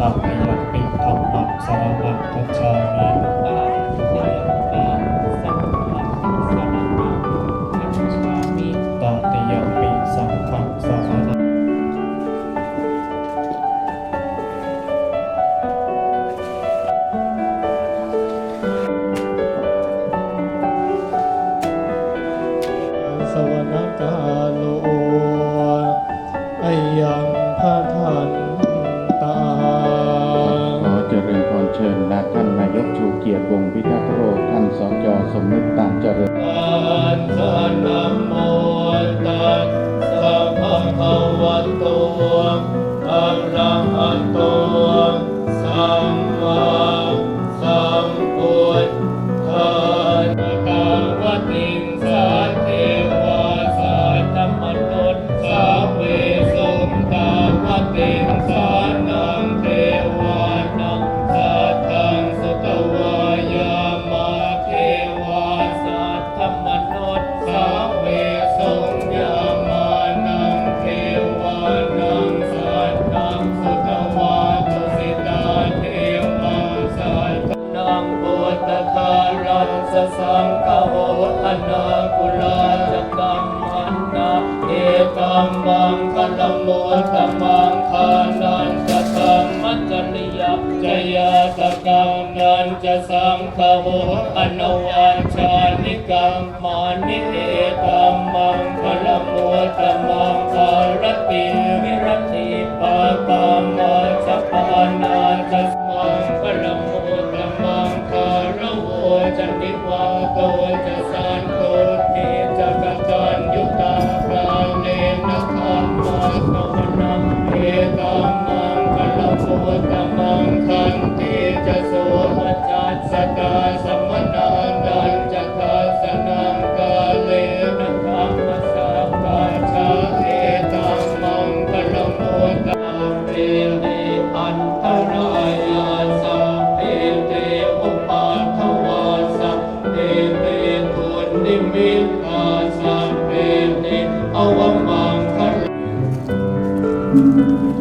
ตังนิยมปิทธัมมะสารนังคัจฉามิ ยรติวงพิทักษ์โรท่านสจสมนึกตามเจริญ มมังคลมุตตมังคานันจะกัมมัจจริยจยาตกังนันจะสังฆโหอนวัชานิกัมมานิเอกัมมังคลมุตตมังคารติวิรติปะปะมาชปานาจะมังคลมุตตมังคารโวจันติวาโตจะสัน สสตาสมนานันจะทัสนังกาเลนะคัมมสาปาชาเอตัมมังคลมุตตมังเอเตอันตรายาสัพเพเตอุปัฏฐวาสัพเพเตตุนิมิตาสัพเพเตอวมังคลน